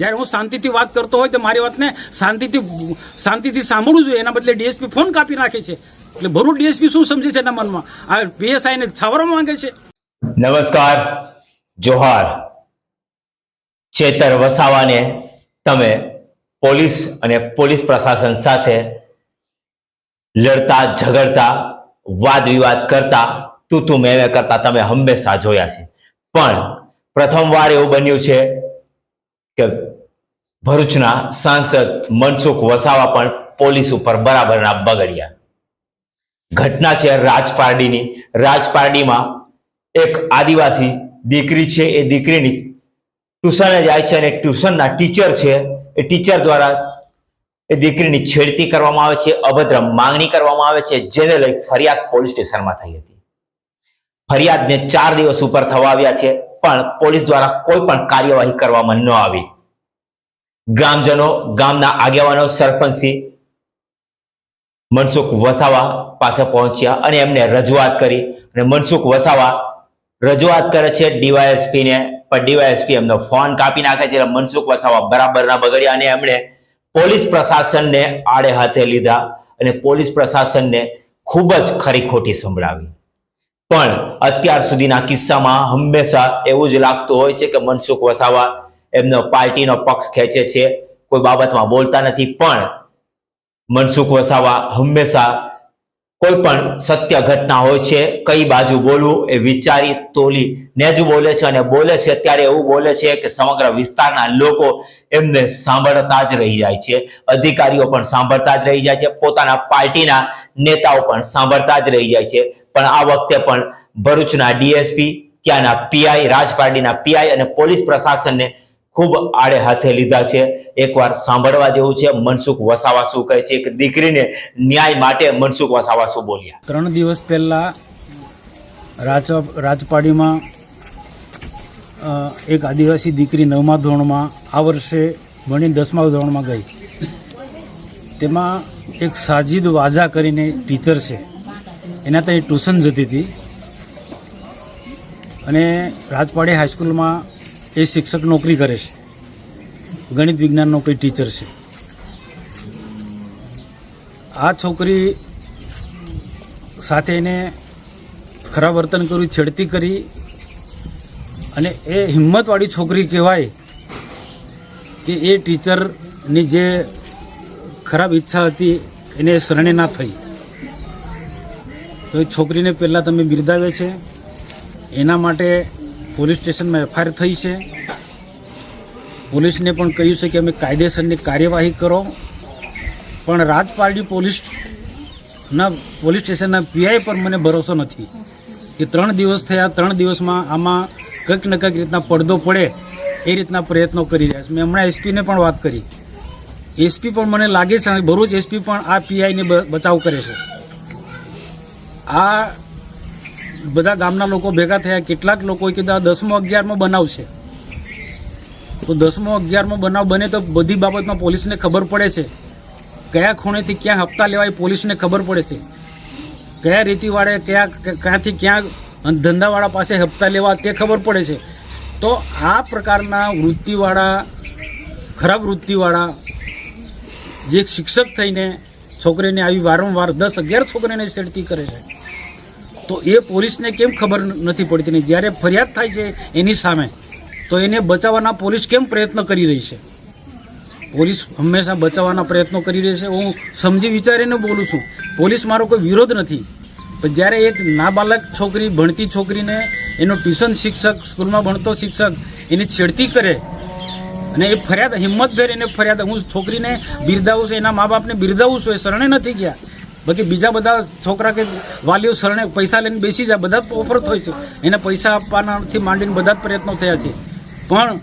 જ્યારે હું શાંતિથી વાત કરતો હોય તો મારી વાતને શાંતિથી શાંતિથી સાંભળવું જોઈએ. એના બદલે ડીએસપી ફોન કાપી નાખે છે. એટલે ભરૂચ ડીએસપી શું સમજે છે એના મનમાં? આ પીએસઆઈને છાવરવા માંગે છે. નમસ્કાર, જોહાર. ચેતર વસાવાને તમે પોલીસ અને પોલીસ પ્રશાસન સાથે લડતા, ઝઘડતા વાદ વિવાદ કરતા, તું તું મેં કરતા તમે હંમેશા જોયા છે. પણ પ્રથમવાર એવું બન્યું છે કે ભરૂચના સાંસદ મનસુખ વસાવા પણ પોલીસ ઉપર બરાબરના બગડ્યા. ઘટના છે રાજપારડીની. રાજપારડીમાં એક આદિવાસી દીકરી છે, એ દીકરીની ટ્યુશને જાય છે અને ટ્યુશનના ટીચર છે. એ ટીચર દ્વારા એ દીકરીની છેડતી કરવામાં આવે છે, અભદ્ર માંગણી કરવામાં આવે છે, જેને લઈ ફરિયાદ પોલીસ સ્ટેશનમાં થઈ હતી. ફરિયાદને ચાર દિવસ ઉપર થવા આવ્યા છે. પણ પોલીસ દ્વારા કોઈ પણ કાર્યવાહી કરવામાં ન આવી. ગ્રામજનો, ગામના આગેવાનો, સરપંચી મનસુખ વસાવા પાસે પહોંચ્યા અને એમને રજૂઆત કરી અને મનસુખ વસાવા રજૂઆત કરે છે ડીવાયએસપી ને પણ ડીવાયએસપી એમનો ફોન કાપી નાખે છે મનસુખ વસાવા બરાબર ના બગડ્યા અને એમણે પોલીસ પ્રશાસનને આડે હાથે લીધા અને પોલીસ પ્રશાસનને ખૂબ જ ખરી ખોટી સંભળાવી. પણ અત્યાર સુધીના કિસ્સામાં હંમેશા એવું જ લાગતું હોય છે કે મનસુખ વસાવા એમનો પાર્ટીનો પક્ષ ખેંચે છે. કોઈ બાબતમાં બોલતા નથી, પણ મનસુખ વસાવા હંમેશા કોઈ પણ સત્ય ઘટના હોય છે, કઈ બાજુ બોલવું એ વિચારી તોલી ને જ બોલે છે અને બોલે છે ત્યારે એવું બોલે છે કે સમગ્ર વિસ્તારના લોકો એમને સાંભળતા જ રહી જાય છે. અધિકારીઓ પણ સાંભળતા જ રહી જાય છે, પોતાના પાર્ટીના નેતાઓ પણ સાંભળતા જ રહી જાય છે. પણ આ વખતે પણ ભરૂચના ડીએસપી, ત્યાંના પીઆઈ, રાજપારડીના પીઆઈ અને પોલીસ પ્રશાસનને ખૂબ આડે હાથે લીધા છે. એકવાર સાંભળવા જેવું છે, મનસુખ વસાવા શું કહે છે એક દીકરીને ન્યાય માટે મનસુખ વસાવા શું બોલ્યા. ત્રણ દિવસ પહેલાં રાજ રાજપાડીમાં એક આદિવાસી દીકરી નવમા ધોરણમાં આ વર્ષે ભણી દસમા ધોરણમાં ગઈ. તેમાં એક સાજિદ વાજા કરીને ટીચર છે. એના ત્યાં ટ્યુશન જતી હતી. અને રાજપાડી હાઈસ્કૂલમાં એ શિક્ષક નોકરી કરે છે. ગણિત વિજ્ઞાનનો કોઈ ટીચર છે. આ છોકરી સાથે એને ખરાબ વર્તન કર્યું, છેડતી કરી અને એ હિંમતવાળી છોકરી કહેવાય કે એ ટીચરની જે ખરાબ ઈચ્છા હતી એને શરણે ના થઈ. તો એ છોકરીને પહેલાં તમે બિરદાવે છે. એના માટે પોલીસ સ્ટેશનમાં એફઆઈઆર થઈ છે. પોલીસને પણ કહ્યું છે કે અમે કાયદેસરની કાર્યવાહી કરો. પણ રાજપારડી પોલીસના પોલીસ સ્ટેશનના પીઆઈ પર મને ભરોસો નથી કે ત્રણ દિવસ થયા, ત્રણ દિવસમાં આમાં કંઈક ને કંઈક રીતના પડદો પડે એ રીતના પ્રયત્નો કરી રહ્યા છે. મેં હમણાં એસપીને પણ વાત કરી. એસપી પણ મને લાગે છે ભરૂચ એસપી પણ આ પીઆઈને બચાવ કરે છે. આ બધા ગામના લોકો ભેગા થયા. કેટલાક લોકોએ કીધું દસમો અગિયારમો બનાવ છે. તો દસમો અગિયારમો બનાવ બને તો બધી બાબતમાં પોલીસને ખબર પડે છે. કયા ખૂણેથી ક્યાં હપ્તા લેવાય પોલીસને ખબર પડે છે. કયા રીતિવાળે કયા ક્યાંથી ક્યાં ધંધાવાળા પાસે હપ્તા લેવા તે ખબર પડે છે. તો આ પ્રકારના વૃત્તિવાળા, ખરાબ વૃત્તિવાળા, જે શિક્ષક થઈને છોકરીને આવી વારંવાર દસ અગિયાર છોકરીને છેડતી કરે છે. તો એ પોલીસને કેમ ખબર નથી પડતી ને જ્યારે ફરિયાદ થાય છે એની સામે, તો એને બચાવવાના પોલીસ કેમ પ્રયત્ન કરી રહી છે? પોલીસ હંમેશા બચાવવાના પ્રયત્નો કરી રહી છે. હું સમજી વિચારીને બોલું છું, પોલીસ મારો કોઈ વિરોધ નથી. પણ જ્યારે એક નાબાલક છોકરી, ભણતી છોકરીને એનો ટ્યુશન શિક્ષક, સ્કૂલમાં ભણતો શિક્ષક, એની છેડતી કરે અને એ ફરિયાદ હિંમતભેર એને ફરિયાદ, હું છોકરીને બિરદાવું છું, એના મા બાપને બિરદાવું છું, એ શરણે નથી ગયા. બાકી બીજા બધા છોકરા કે વાલીઓ શરણે પૈસા લઈને બેસી જાય, બધા જ ઓફર થાય છે. એને પૈસા આપવાનાથી માંડીને બધા જ પ્રયત્નો થયા છે. પણ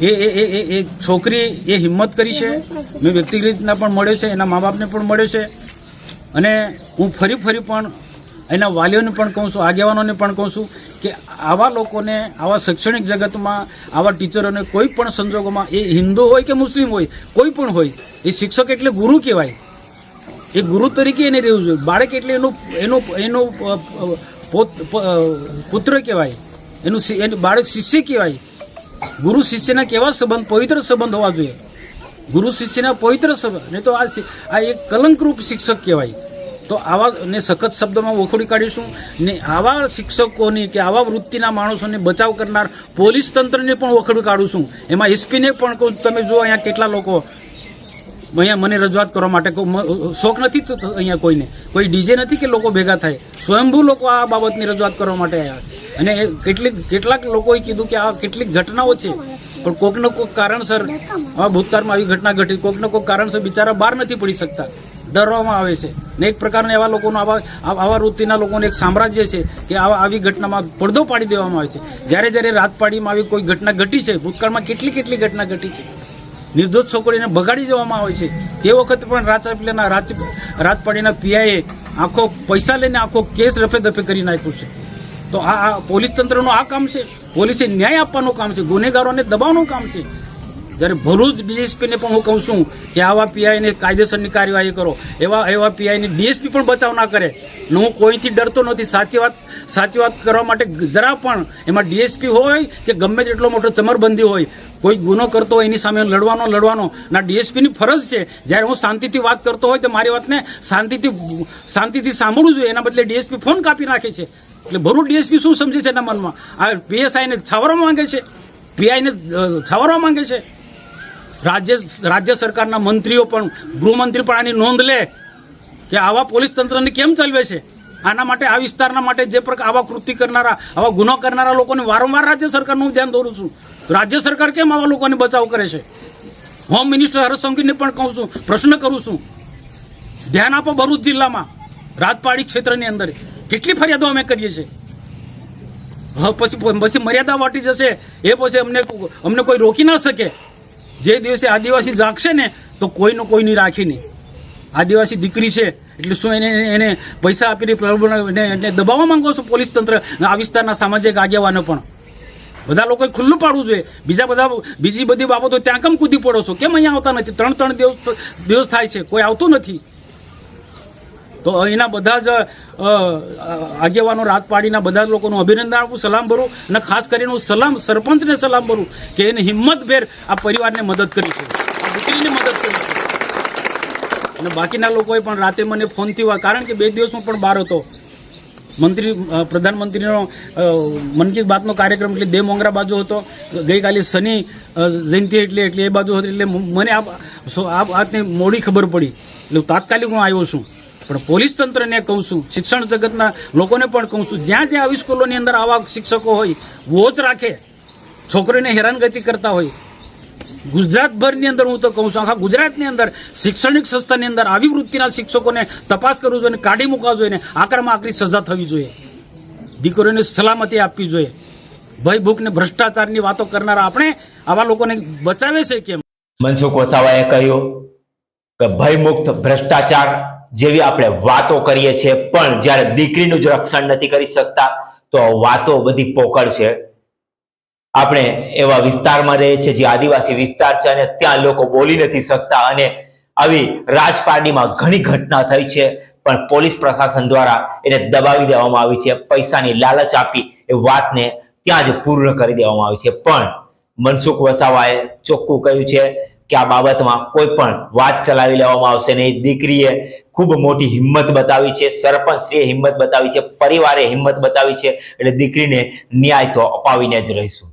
એ એ એ એ છોકરી એ હિંમત કરી છે. મેં વ્યક્તિગત રીતના પણ મળ્યો છે, એના મા બાપને પણ મળ્યો છે. અને હું ફરી ફરી પણ એના વાલીઓને પણ કહું છું, આગેવાનોને પણ કહું છું કે આવા લોકોને, આવા શૈક્ષણિક જગતમાં, આવા ટીચરોને કોઈ પણ સંજોગોમાં, એ હિન્દુ હોય કે મુસ્લિમ હોય, કોઈ પણ હોય, એ શિક્ષક એટલે ગુરુ કહેવાય. એ ગુરુ તરીકે એને રહેવું જોઈએ. બાળક એટલે એનું એનું એનું પોત પુત્ર કહેવાય. એનું એનું બાળક શિષ્ય કહેવાય. ગુરુ શિષ્યના કેવા સંબંધ? પવિત્ર સંબંધ હોવા જોઈએ. ગુરુ શિષ્યના પવિત્ર સંબંધ. નહીં તો આ આ એક કલંકરૂપ શિક્ષક કહેવાય. તો આવા, ને સખત શબ્દમાં વખોડી કાઢીશું. ને આવા શિક્ષકોની કે આવા વૃત્તિના માણસોને બચાવ કરનાર પોલીસ તંત્રને પણ વખોડી કાઢું છું. એમાં એસપીને પણ કહું, તમે જુઓ અહીંયા કેટલા લોકો અહીંયા મને રજૂઆત કરવા માટે શોખ નથી અહીંયા કોઈને. કોઈ ડીજે નથી કે લોકો ભેગા થાય. સ્વયંભૂ લોકો આ બાબતની રજૂઆત કરવા માટે આવ્યા. અને કેટલીક કેટલાક લોકોએ કીધું કે આ કેટલીક ઘટનાઓ છે. પણ કોઈકને કોક કારણસર આ ભૂતકાળમાં આવી ઘટના ઘટી. કોઈકને કોઈક કારણસર બિચારા બહાર નથી પડી શકતા. ડરવામાં આવે છે. ને એક પ્રકારના એવા લોકોનો આવા આવા આવા વૃત્તિના લોકોને એક સામ્રાજ્ય છે કે આવા આવી ઘટનામાં પડદો પાડી દેવામાં આવે છે. જ્યારે જ્યારે રાતપાડીમાં આવી કોઈ ઘટના ઘટી છે, ભૂતકાળમાં કેટલી કેટલી ઘટના ઘટી છે? નિર્દોષ છોકરીને બગાડી દેવામાં આવે છે. તે વખત પણ રાજપીલાના રાજ રાજપાડીના પીઆઈએ આખો પૈસા લઈને આખો કેસ રફે દફે કરી નાખ્યો છે. તો આ પોલીસ તંત્રનું આ કામ છે. પોલીસે ન્યાય આપવાનું કામ છે. ગુનેગારોને દબાવવાનું કામ છે. જ્યારે ભરૂચ ડીએસપીને પણ હું કહું છું કે આવા પીઆઈને કાયદેસરની કાર્યવાહી કરો. એવા એવા પીઆઈને ડીએસપી પણ બચાવ ના કરે. હું કોઈથી ડરતો નથી. સાચી વાત સાચી વાત કરવા માટે જરા પણ એમાં ડીએસપી હોય કે ગમે તેટલો મોટો ચમરબંધી હોય કોઈ ગુનો કરતો હોય, એની સામે લડવાનો લડવાનો. ના, ડીએસપીની ફરજ છે. જ્યારે હું શાંતિથી વાત કરતો હોય, તો મારી વાતને શાંતિથી શાંતિથી સાંભળવું જોઈએ. એના બદલે ડીએસપી ફોન કાપી નાખે છે. એટલે ભરૂચ ડીએસપી શું સમજે છે એના મનમાં? આ પીએસઆઈને છાવરવા માંગે છે. પીઆઈને છાવરવા માંગે છે. રાજ્ય રાજ્ય સરકારના મંત્રીઓ પણ, ગૃહમંત્રી પણ આની નોંધ લે કે આવા પોલીસ તંત્રને કેમ ચાલવે છે? આના માટે, આ વિસ્તારના માટે જે પ્રકાર આવા કૃતિ કરનારા, આવા ગુનો કરનારા લોકોને વારંવાર રાજ્ય સરકારનું ધ્યાન દોરું છું. રાજ્ય સરકાર કેમ આવા લોકોને બચાવ કરે છે? હોમ મિનિસ્ટર હર્ષ સંઘવીને પણ કહું છું, પ્રશ્ન કરું છું. ધ્યાન આપો ભરૂચ જિલ્લામાં, રાજપાડી ક્ષેત્રની અંદર. કેટલી ફરિયાદો અમે કરીએ છીએ? હવે પછી પછી મર્યાદા વાટી જશે, એ પછી અમને અમને કોઈ રોકી ના શકે. જે દિવસે આદિવાસી જાગશે ને, તો કોઈનું કોઈની રાખી નહીં. આદિવાસી દીકરી છે, એટલે શું એને એને પૈસા આપીને પ્રલોભન એને દબાવવા માંગો છો પોલીસ તંત્ર? આ વિસ્તારના સામાજિક આગેવાનો પણ. બધા લોકોએ ખુલ્લું પાડવું જોઈએ. બીજા બધા, બીજી બધી બાબતો ત્યાં કેમ કૂદી પડો છો? કેમ અહીંયા આવતા નથી? ત્રણ ત્રણ દિવસ દિવસ થાય છે. કોઈ આવતું નથી. તો અહીંના બધા જ આગેવાનો રાત પાડીના બધા જ લોકોનું અભિનંદન આપું, સલામ ભરું અને ખાસ કરીને હું સલામ, સરપંચને સલામ ભરું કે એને હિંમતભેર આ પરિવારને મદદ કરી છે. આ દીકરીને મદદ કરી છે. અને બાકીના લોકોએ પણ રાતે મને ફોનથી કારણ કે બે દિવસ હું પણ બહાર હતો. મંત્રી પ્રધાનમંત્રીનો મન કી બાતનો કાર્યક્રમ એટલે દે મોંગરા બાજુ હતો. ગઈકાલે શનિ જયંતિ એટલે એટલે એ બાજુ હતી, એટલે મને આ વાતની મોડી ખબર પડી. એટલે તાત્કાલિક હું આવ્યો છું. પણ પોલીસ તંત્રને કહું છું, શિક્ષણ જગતના લોકોને પણ કહું છું, જ્યાં જ્યાં આવી સ્કૂલોની અંદર આવા શિક્ષકો હોય, વોચ રાખે. છોકરીને હેરાનગતિ કરતા હોય ગુજરાતભરની અંદર હું તો કહું છું, આખા ગુજરાતની અંદર, શૈક્ષણિક સંસ્થાની અંદર આવી વૃત્તિના શિક્ષકોને તપાસ કરવું જોઈએ કાઢી મૂકવા જોઈએ ને આકરી સજા થવી જોઈએ. દીકરીઓને સલામતી આપવી જોઈએ. ભય ને ભ્રષ્ટાચારની વાતો કરનારા આપણે આવા લોકોને બચાવે છે કેમ? મનસુખ વસાવાએ કહ્યું કે ભયમુક્ત ભ્રષ્ટાચાર જેવી આપણે વાતો કરીએ છીએ, પણ જ્યારે દીકરીનું જ રક્ષણ નથી કરી શકતા, તો વાતો બધી પોકળ છે આપણે એવા વિસ્તારમાં રહીએ છીએ જે આદિવાસી વિસ્તાર છે અને ત્યાં લોકો બોલી નથી શકતા અને આવી રાજપારડીમાં ઘણી ઘટના થઈ છે. પણ પોલીસ પ્રશાસન દ્વારા એને દબાવી દેવામાં આવી છે. પૈસાની લાલચ આપી એ વાતને ત્યાં જ પૂર્ણ કરી દેવામાં આવી છે. પણ મનસુખ વસાવાએ ચોખ્ખું કહ્યું છે કે આ બાબતમાં કોઈ પણ વાત ચલાવી લેવામાં આવશે નહીં. દીકરીએ ખૂબ મોટી હિંમત બતાવી છે, સરપંચશ્રીએ હિંમત બતાવી છે, પરિવારે હિંમત બતાવી છે, એટલે દીકરીને ન્યાય તો અપાવીને જ રહીશું.